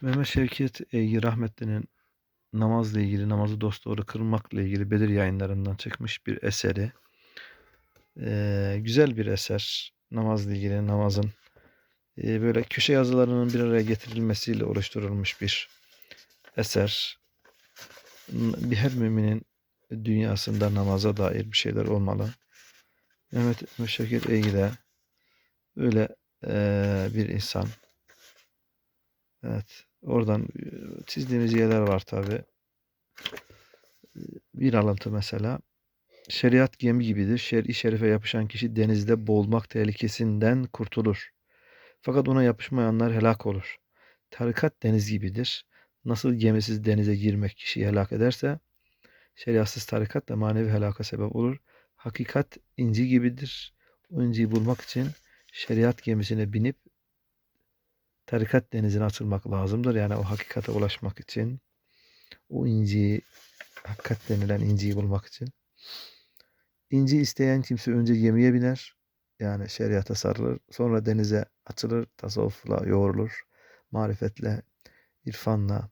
Mehmet Şevket Eygi rahmetlinin namazla ilgili, namazı dosdoğru kılmakla ilgili Bedir yayınlarından çıkmış bir eseri. Ee, güzel bir eser. Namazla ilgili, namazın e, böyle köşe yazılarının bir araya getirilmesiyle oluşturulmuş bir eser. Bir her müminin dünyasında namaza dair bir şeyler olmalı. Mehmet Şevket Eygi de öyle e, bir insan. Evet. Oradan e, çizdiğimiz yerler var tabi. Bir alıntı mesela. Şeriat gemi gibidir. Şer'i şerife yapışan kişi denizde boğulmak tehlikesinden kurtulur. Fakat ona yapışmayanlar helak olur. Tarikat deniz gibidir. Nasıl gemisiz denize girmek kişiyi helak ederse, şeriatsız tarikat da manevi helaka sebep olur. Hakikat inci gibidir. O inciyi bulmak için şeriat gemisine binip tarikat denizine açılmak lazımdır. Yani o hakikate ulaşmak için, o inciyi, hakikat denilen inciyi bulmak için. İnci isteyen kimse önce gemiye biner, yani şeriata sarılır, sonra denize açılır, tasavvufla yoğrulur, marifetle, irfanla.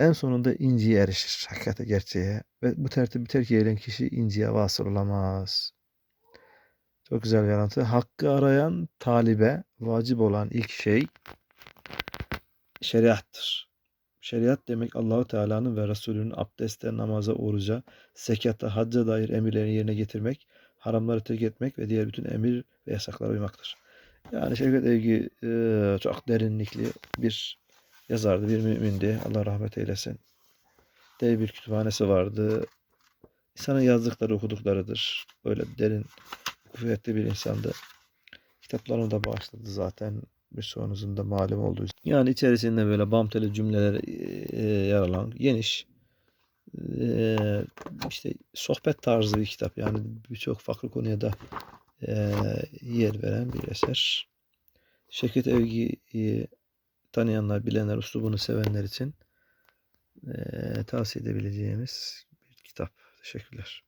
En sonunda inciye erişir, hakikate, gerçeğe. Ve bu tertibi terk edilen kişi inciye vasıl olamaz. Çok güzel bir alıntı. Hakkı arayan talibe vacip olan ilk şey şeriattır. Şeriat demek Allahu Teala'nın ve Resulünün abdeste, namaza, oruca, zekata, hacca dair emirlerini yerine getirmek, haramları terk etmek ve diğer bütün emir ve yasaklara uymaktır. Yani Şevket Evgi e, çok derinlikli bir yazardı, bir mümindi. Allah rahmet eylesin. Dev bir kütüphanesi vardı. İnsanın yazdıkları, okuduklarıdır. Böyle derin, kuvvetli bir insandı. Kitaplarını da bağışladı zaten. Birçoğunuzun da malum olduğu için. Yani içerisinde böyle bamteli cümleler e, yer alan geniş e, işte sohbet tarzı bir kitap. Yani birçok farklı konuya da e, yer veren bir eser. Şevket Evgi'yi tanıyanlar, bilenler, uslubunu sevenler için e, tavsiye edebileceğimiz bir kitap. Teşekkürler.